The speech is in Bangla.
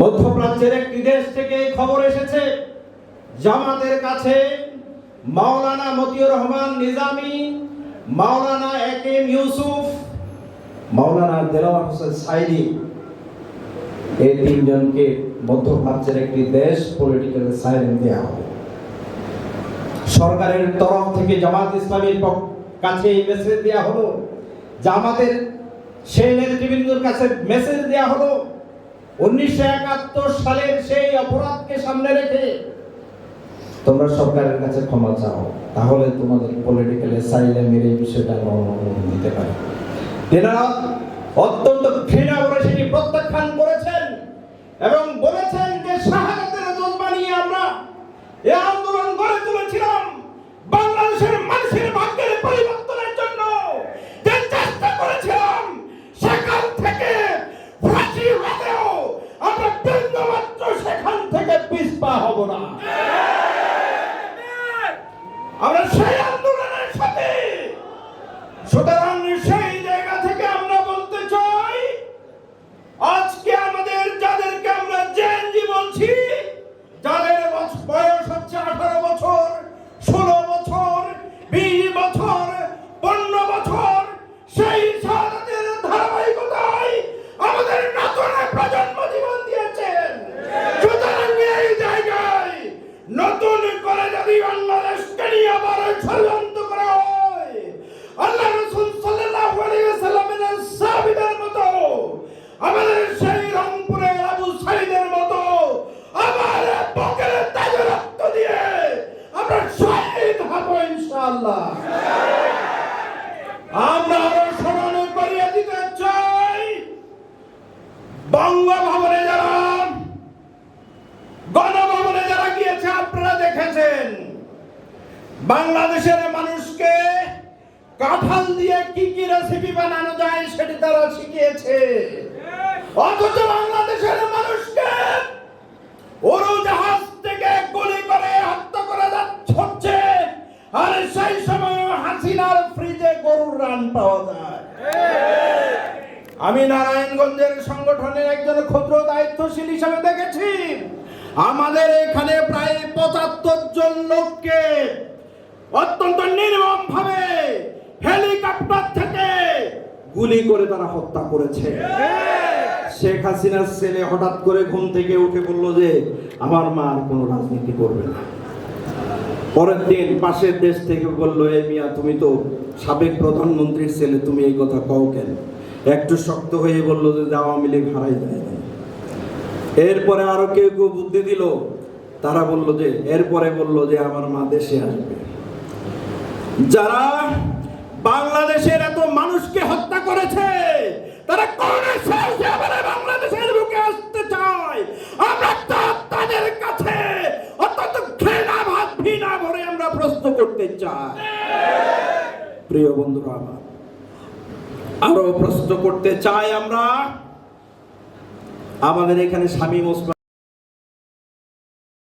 মধ্যপ্রাচ্যের একটি দেশ থেকে খবর এসেছে। জামাতের কাছে মাওলানা মতিউর রহমান নিজামী, মাওলানা এক এম ইউসুফ, মাওলানা দেলাওয়ার হোসেন সাইদি। এই তিনজনকে মধ্যপ্রাচ্যের একটি দেশ পলিটিক্যাল সাইলেন্ট দেওয়া হবে। সরকারের তরফ থেকে জামাত ইসলামীর কাছে এই মেসেজ দেওয়া হলো। জামাতের সেই নেতৃবৃন্দর কাছে মেসেজ দেওয়া হলো। উনিশশো একাত্তর সালের সেই অপরাধকে সামনে রেখে তোমরা সরকারের কাছে ক্ষমা চাও, তাহলে তোমাদের পলিটিক্যাল সাইলেমের এই বিষয়টা অনুমোদন দিতে পারি। তেনারা অত্যন্ত ঘৃণা করে সেটি প্রত্যাখ্যান করেছেন এবং বলেছেন যে শাহাদাতের জজবা নিয়ে আমরা এ আন্দোলন পিছপা হব না। আমরা সেই আন্দোলনের সাথে। সুতরাং বাংলাদেশের মানুষকে কাঁঠাল দিয়ে কি কি রেসিপি বানানো যায় সেটি তারা শিখিয়েছে। অথচ বাংলাদেশের মানুষকে উড়োজাহাজ থেকে গুলি করে হত্যা করা হচ্ছে আর সেই সময় হাসিনার ফ্রিজে গরুর রান পাওয়া যায়। আমি নারায়ণগঞ্জের সংগঠনের একজন ক্ষুদ্র দায়িত্বশীল হিসাবে দেখেছি। আমাদের এখানে প্রায় পঁচাত্তর জন লোককে অত্যন্ত নির্মম ভাবে হেলিকপ্টার থেকে গুলি করে তারা হত্যা করেছে। শেখ হাসিনার ছেলে হঠাৎ করে ঘুম থেকে উঠে বলল যে, আমার মা আর কোনো রাজনীতি করবে না। পরের দিন পাশের দেশ থেকে বলল, এ মিয়া, তুমি তো সাবেক প্রধানমন্ত্রীর ছেলে, তুমি এই কথা কও কেন? একটু শক্ত হয়ে বলল যে আওয়ামী লীগ হারাই যায়। এরপরে আরও কেউ কেউ বুদ্ধি দিল। তারা বলল যে, এরপরে বলল যে, আমার মা দেশে আসবে। যারা বাংলাদেশের এত মানুষকে হত্যা করেছে, তারা বাংলাদেশের বুকে আসতে চায়? আমরা তাদের কাছে, অত্যন্ত ঘৃণা ভাব ঘৃণা ভরে আমরা প্রশ্ন করতে চাই। প্রিয় বন্ধুরা আমার আরও প্রশ্ন করতে চাই আমরা। আমাদের এখানে স্বামী ওসমান